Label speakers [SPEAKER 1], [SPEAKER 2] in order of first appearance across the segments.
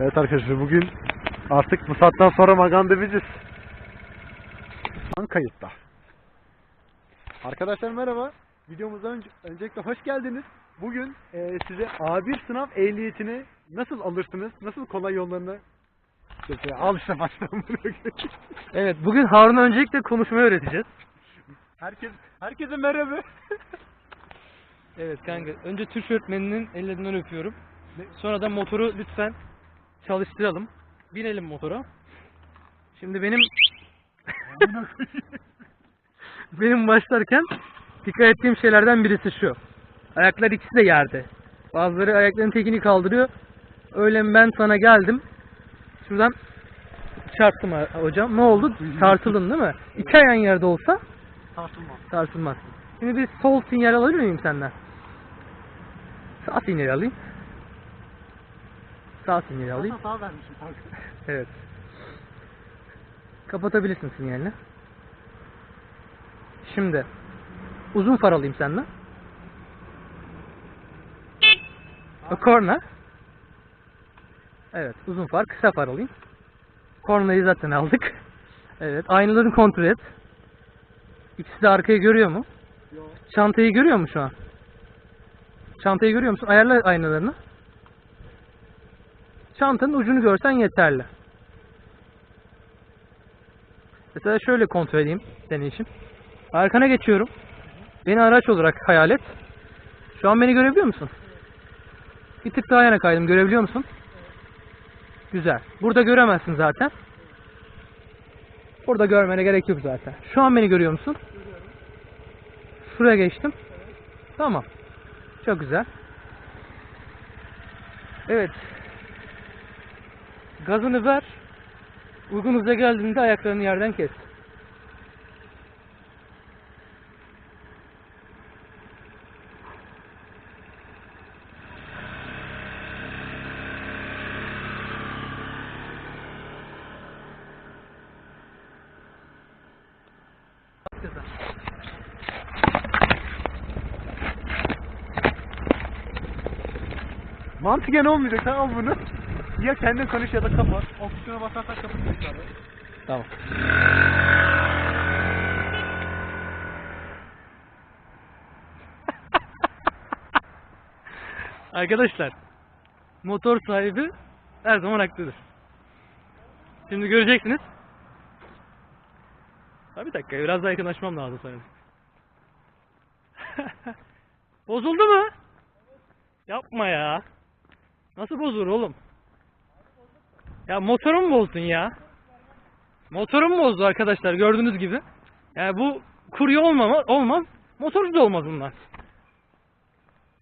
[SPEAKER 1] Evet arkadaşlar bugün artık bu saatten sonra Maganda biziz. An kayıtta. Arkadaşlar merhaba. Videomuza önce, öncelikle hoş geldiniz. Bugün e, size A1 sınav ehliyetini nasıl alırsınız, nasıl kolay yollarını Mesela al işte baştan.
[SPEAKER 2] Evet bugün Harun'a öncelikle konuşmayı öğreteceğiz.
[SPEAKER 1] Herkes, herkese merhaba.
[SPEAKER 2] Evet kanka önce Türk öğretmeninin ellerinden öpüyorum. Sonra da motoru lütfen çalıştıralım. Binelim motora. Şimdi benim benim başlarken dikkat ettiğim şeylerden birisi şu. Ayaklar ikisi de yerde. Bazıları ayaklarının tekini kaldırıyor. Öyle ben sana geldim. Şuradan çarptım hocam. Ne oldu? Tartıldın değil mi? İki ayağın yerde olsa
[SPEAKER 1] Tartılmaz.
[SPEAKER 2] Sarsılmaz. Şimdi bir sol sinyal alabilir miyim senden? Sağ sinyal alayım. Sağ sinyal alayım.
[SPEAKER 1] Sağ vermişim.
[SPEAKER 2] Evet. Kapatabilirsin sinyalini. Şimdi uzun far alayım senden. O korna. Evet, uzun far, kısa far alayım. Kornayı zaten aldık. Evet, aynalarını kontrol et. İkisi de arkayı görüyor mu?
[SPEAKER 1] Yok.
[SPEAKER 2] Çantayı görüyor mu şu an? Çantayı görüyor musun? Ayarla aynalarını. Çantanın ucunu görsen yeterli. Mesela şöyle kontrol edeyim senin için. Arkana geçiyorum. Beni araç olarak hayal et. Şu an beni görebiliyor musun? Bir tık daha yana kaydım. Görebiliyor musun? Güzel. Burada göremezsin zaten. Burada görmene gerek yok zaten. Şu an beni görüyor musun? Şuraya geçtim. Tamam. Çok güzel. Evet. Gazını ver. Uygun hıza geldiğinde ayaklarını yerden kes.
[SPEAKER 1] Mantıken olmayacak tamam bunu. Ya kendin konuş ya da kapat. Opsiyona basarsan kapatacak abi.
[SPEAKER 2] Tamam. Arkadaşlar, motor sahibi her zaman haklıdır. Şimdi göreceksiniz. Ha bir dakika, biraz daha yakınlaşmam lazım sanırım. Bozuldu mu? Yapma ya. Nasıl bozulur oğlum? Ya motorum bozdun ya. Motorum bozdu arkadaşlar gördüğünüz gibi. Yani bu kurye olmama, olmaz. Motorcu da olmaz bunlar.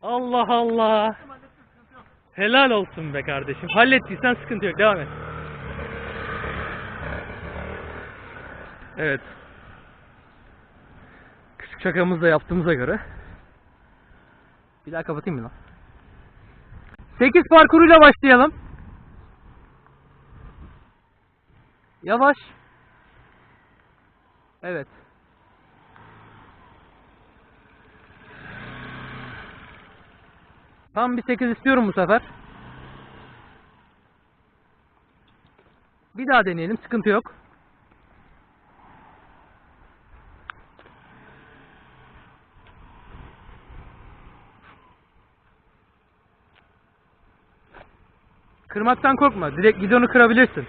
[SPEAKER 2] Allah Allah. Helal olsun be kardeşim. Hallettiysen sıkıntı yok. Devam et. Evet. Küçük şakamızı da yaptığımıza göre. Bir daha kapatayım mı lan? 8 parkuruyla başlayalım. Yavaş. Evet. Tam bir 8 istiyorum bu sefer. Bir daha deneyelim. Sıkıntı yok. Kırmaktan korkma. Direkt gidonu kırabilirsin.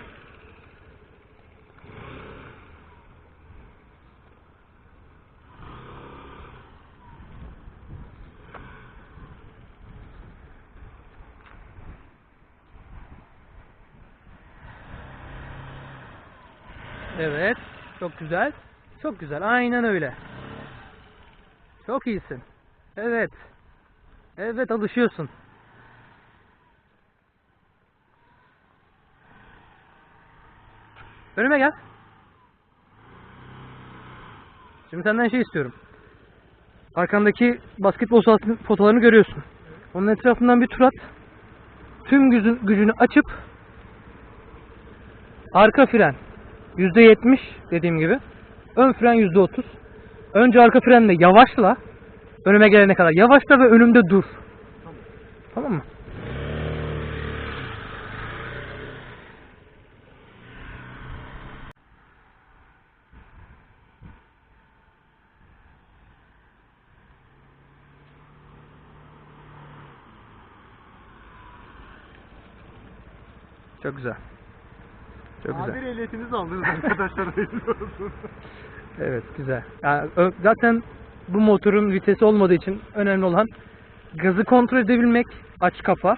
[SPEAKER 2] Evet. Çok güzel. Çok güzel. Aynen öyle. Çok iyisin. Evet. Evet alışıyorsun. Önüme gel. Şimdi senden şey istiyorum. Arkandaki basketbol sahasının fotolarını görüyorsun. Onun etrafından bir tur at. Tüm gücün, gücünü açıp arka fren %70 dediğim gibi. Ön fren %30. Önce arka frenle yavaşla. Önüme gelene kadar yavaşla ve önümde dur. Tamam, tamam mı? Çok güzel. Çok güzel.
[SPEAKER 1] Amir ehliyetinizi aldınız arkadaşlar.
[SPEAKER 2] Evet güzel. Yani zaten bu motorun vitesi olmadığı için önemli olan gazı kontrol edebilmek, aç kapa.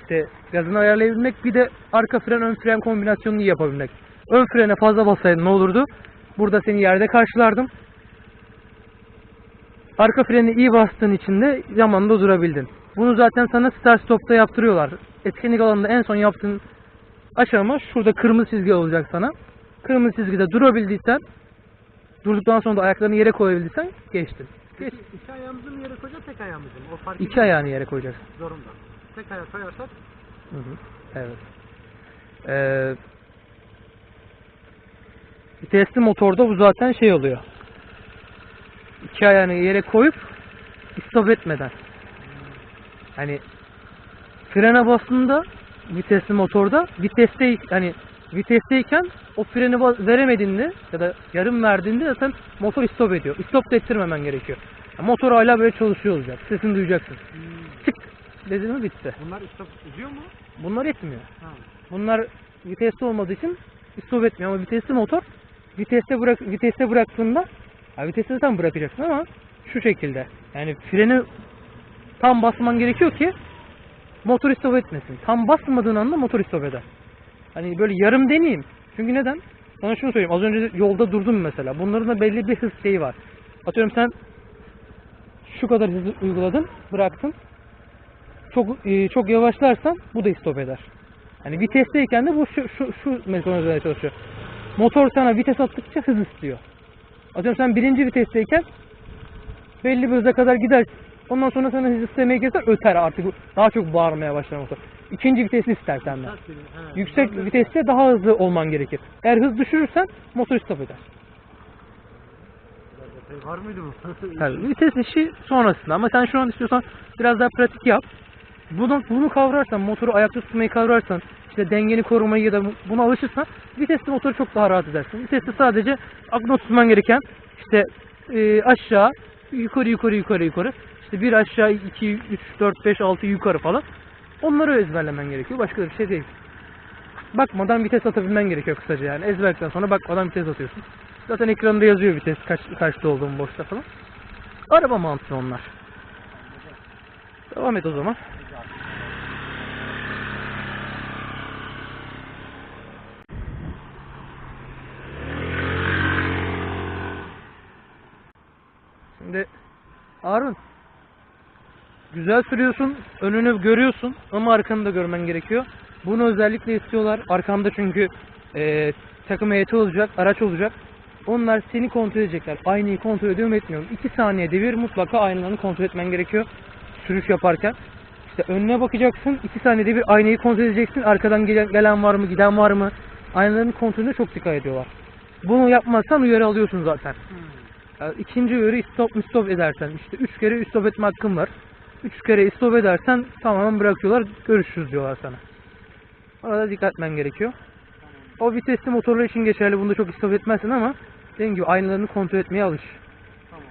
[SPEAKER 2] İşte gazını ayarlayabilmek bir de arka fren ön fren kombinasyonunu iyi yapabilmek. Ön frene fazla bassaydın ne olurdu? Burada seni yerde karşılardım. Arka freni iyi bastığın için de zamanında durabildin. Bunu zaten sana start stop'ta yaptırıyorlar. Etkinlik alanında en son yaptığın aşama şurada kırmızı çizgi olacak sana. Kırmızı çizgide durabildiysen durduktan sonra da ayaklarını yere koyabildiysen geçtin. Geç.
[SPEAKER 1] İki ayağımızı mı yere koyacağız tek ayağımızı mı? O fark
[SPEAKER 2] İki ayağını yere koyacaksın.
[SPEAKER 1] zorunda. Tek ayağı koyarsak
[SPEAKER 2] Hı hı. Evet. Ee, vitesli motorda bu zaten şey oluyor. İki ayağını yere koyup stop etmeden. Hani frene bastığında vitesli motorda viteste hani vitesteyken o freni veremediğinde ya da yarım verdiğinde zaten motor stop ediyor. Stop da ettirmemen gerekiyor. Yani motor hala böyle çalışıyor olacak. Sesini duyacaksın. Tık dedi mi bitti.
[SPEAKER 1] bunlar istop ediyor mu?
[SPEAKER 2] Bunlar etmiyor.
[SPEAKER 1] Ha.
[SPEAKER 2] Bunlar vitesli olmadığı için stop etmiyor ama vitesli motor viteste bırak viteste bıraktığında ha vitesi zaten bırakacaksın ama şu şekilde. Yani freni tam basman gerekiyor ki motor stop etmesin. Tam basmadığın anda motor stop eder. Hani böyle yarım deneyeyim. Çünkü neden? Sana şunu söyleyeyim. Az önce yolda durdum mesela. Bunların da belli bir hız şeyi var. Atıyorum sen şu kadar hızı uyguladın, bıraktın. Çok e, çok yavaşlarsan bu da stop eder. Hani vitesteyken de bu şu şu, şu mekanizmaya çalışıyor. Motor sana vites attıkça hız istiyor. Atıyorum sen birinci vitesteyken belli bir hıza kadar gider. Ondan sonra sana hız istemeye gelirse öter artık. Daha çok bağırmaya başlar motor. İkinci vitesi ister senden. Yüksek viteste daha hızlı olman gerekir. Eğer hız düşürürsen motor stop eder.
[SPEAKER 1] Var mıydı bu?
[SPEAKER 2] Tabii vites işi sonrasında ama sen şu an istiyorsan biraz daha pratik yap. Bunu, bunu kavrarsan, motoru ayakta tutmayı kavrarsan, işte dengeni korumayı ya da bu- buna alışırsan vitesli motoru çok daha rahat edersin. Viteste sadece aklına tutman gereken işte e, aşağı, yukarı yukarı yukarı yukarı. İşte bir aşağı, iki, üç, dört, beş, altı yukarı falan. Onları ezberlemen gerekiyor. Başka bir şey değil. Bakmadan vites atabilmen gerekiyor kısaca yani. Ezberledikten sonra bakmadan vites atıyorsun. Zaten ekranda yazıyor vites kaç, kaçta olduğum boşta falan. Araba mantığı onlar. Devam et o zaman. Şimdi Harun güzel sürüyorsun, önünü görüyorsun ama arkanı da görmen gerekiyor. Bunu özellikle istiyorlar. Arkanda çünkü eee, takım heyeti olacak, araç olacak. Onlar seni kontrol edecekler. Aynayı kontrol ediyor mu etmiyor mu? 2 saniyede bir mutlaka aynalarını kontrol etmen gerekiyor. Sürüş yaparken. İşte önüne bakacaksın. 2 saniyede bir aynayı kontrol edeceksin. Arkadan gelen, gelen var mı, giden var mı? Aynaların kontrolüne çok dikkat ediyorlar. Bunu yapmazsan uyarı alıyorsun zaten. Yani ikinci uyarı stop stop edersen işte üç kere stop etme hakkın var. Üç kere stop edersen tamamen bırakıyorlar. Görüşürüz diyorlar sana. Orada dikkat etmen gerekiyor. O vitesli motorlar için geçerli. Bunda çok stop etmezsin ama dediğim gibi aynalarını kontrol etmeye alış.
[SPEAKER 1] Tamam.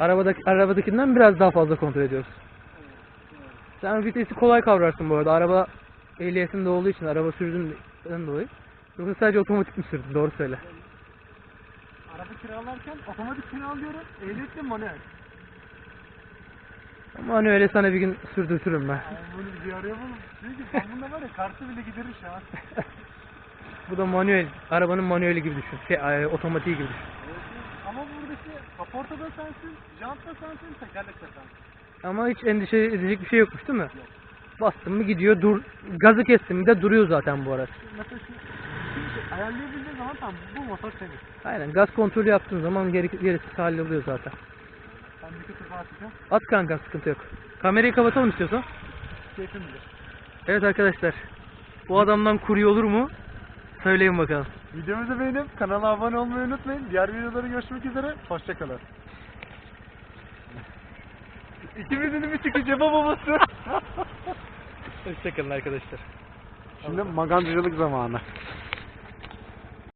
[SPEAKER 2] Arabadaki, arabadakinden biraz daha fazla kontrol ediyoruz. Sen vitesi kolay kavrarsın bu arada. Araba ehliyetinde olduğu için, araba sürdüğünden dolayı. Yoksa sadece otomatik mi sürdün? Doğru söyle.
[SPEAKER 1] Araba kiralarken otomatik kiralıyorum. Ehliyetle manuel.
[SPEAKER 2] Ama hani öyle sana bir gün sürdürtürüm ben.
[SPEAKER 1] Bunu bir araya bulun. Çünkü ben bunda var ya kartı bile giderir şu an.
[SPEAKER 2] Bu da manuel, arabanın manueli gibi düşün. Şey, e, otomatiği gibi düşün.
[SPEAKER 1] Ama buradaki kaporta da sensin, jant da sensin, tekerlek de sensin.
[SPEAKER 2] Ama hiç endişe edecek bir şey yokmuş değil mi? Bastın mı gidiyor, dur, gazı kestin mi de duruyor zaten bu araç.
[SPEAKER 1] Mesela şu, şimdi ayarlayabildiğin zaman tamam bu motor senin.
[SPEAKER 2] Aynen, gaz kontrolü yaptığın zaman geri, gerisi halloluyor zaten.
[SPEAKER 1] Ben bir kutu daha atacağım.
[SPEAKER 2] At kanka, sıkıntı yok. Kamerayı kapatalım istiyorsan.
[SPEAKER 1] Keyfim bilir.
[SPEAKER 2] Evet arkadaşlar, bu adamdan kurye olur mu? Söyleyin bakalım.
[SPEAKER 1] Videomuzu beğenip kanala abone olmayı unutmayın. Diğer videoları görüşmek üzere. Hoşçakalın. İkimizin de bir çıkıcı babası.
[SPEAKER 2] Hoşçakalın arkadaşlar.
[SPEAKER 1] Şimdi magancılık zamanı.